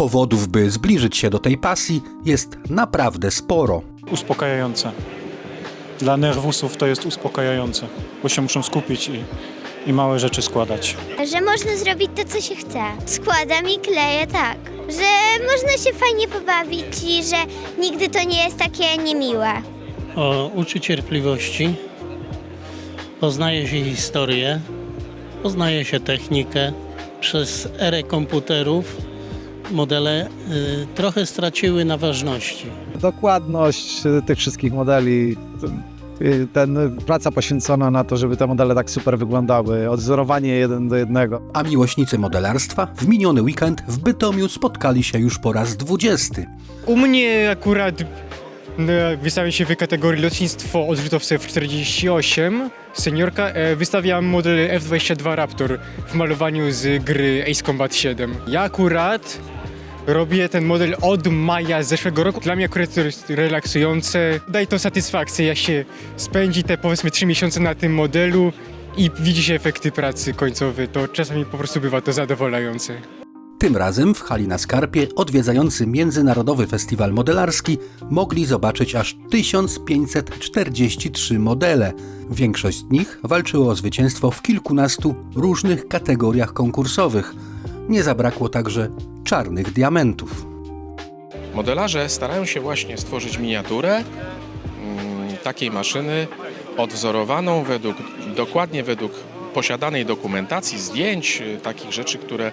Powodów, by zbliżyć się do tej pasji, jest naprawdę sporo. uspokajające. Dla nerwusów to jest uspokajające, bo się muszą skupić i, i małe rzeczy składać. Że można zrobić to, co się chce. Składam i kleję tak. Że można się fajnie pobawić i że nigdy to nie jest takie niemiłe. o, uczy cierpliwości, poznaje się historię, poznaje się technikę. Przez erę komputerów modele y, trochę straciły na ważności. dokładność y, tych wszystkich modeli, y, ten, praca poświęcona na to, żeby te modele tak super wyglądały, odzorowanie jeden do jednego. A miłośnicy modelarstwa w miniony weekend w Bytomiu spotkali się już po raz dwudziesty. U mnie akurat no, wystawiam się w kategorii lotnictwo odrzutowce F48. Seniorka e, wystawiam model F22 Raptor w malowaniu z gry Ace Combat 7. Ja akurat robię ten model od maja zeszłego roku. Dla mnie akurat jest relaksujące. Daje to satysfakcję, jak się spędzi te powiedzmy 3 miesiące na tym modelu i widzi się efekty pracy końcowe, to czasami po prostu bywa to zadowalające. Tym razem w hali na Skarpie odwiedzający Międzynarodowy Festiwal Modelarski mogli zobaczyć aż 1543 modele. Większość z nich walczyło o zwycięstwo w kilkunastu różnych kategoriach konkursowych. Nie zabrakło także czarnych diamentów. Modelarze starają się właśnie stworzyć miniaturę mm, takiej maszyny odwzorowaną według, dokładnie według posiadanej dokumentacji, zdjęć, y, takich rzeczy, które,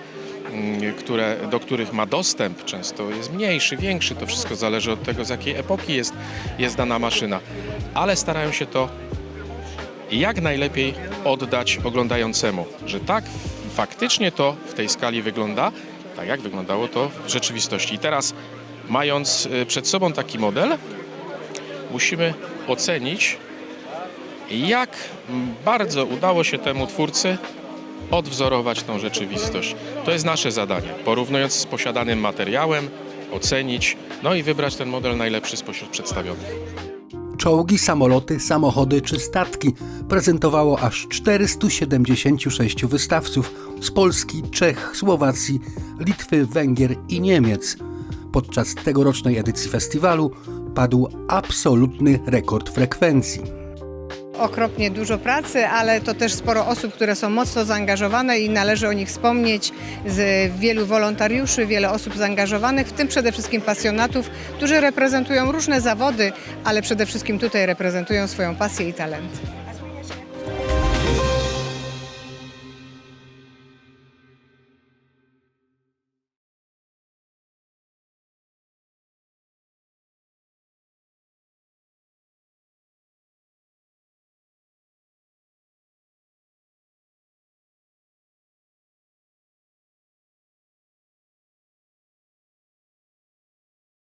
mm, które, do których ma dostęp. Często jest mniejszy, większy, to wszystko zależy od tego, z jakiej epoki jest, jest dana maszyna. Ale starają się to jak najlepiej oddać oglądającemu, że tak faktycznie to w tej skali wygląda, tak jak wyglądało to w rzeczywistości. I teraz, mając y, przed sobą taki model, musimy ocenić, jak bardzo udało się temu twórcy odwzorować tą rzeczywistość. To jest nasze zadanie, porównując z posiadanym materiałem, ocenić, no i wybrać ten model najlepszy spośród przedstawionych. Czołgi, samoloty, samochody czy statki prezentowało aż 476 wystawców z Polski, Czech, Słowacji, Litwy, Węgier i Niemiec. Podczas tegorocznej edycji festiwalu padł absolutny rekord frekwencji. okropnie dużo pracy, ale to też sporo osób, które są mocno zaangażowane i należy o nich wspomnieć. Z wielu wolontariuszy, wiele osób zaangażowanych, w tym przede wszystkim pasjonatów, którzy reprezentują różne zawody, ale przede wszystkim tutaj reprezentują swoją pasję i talent.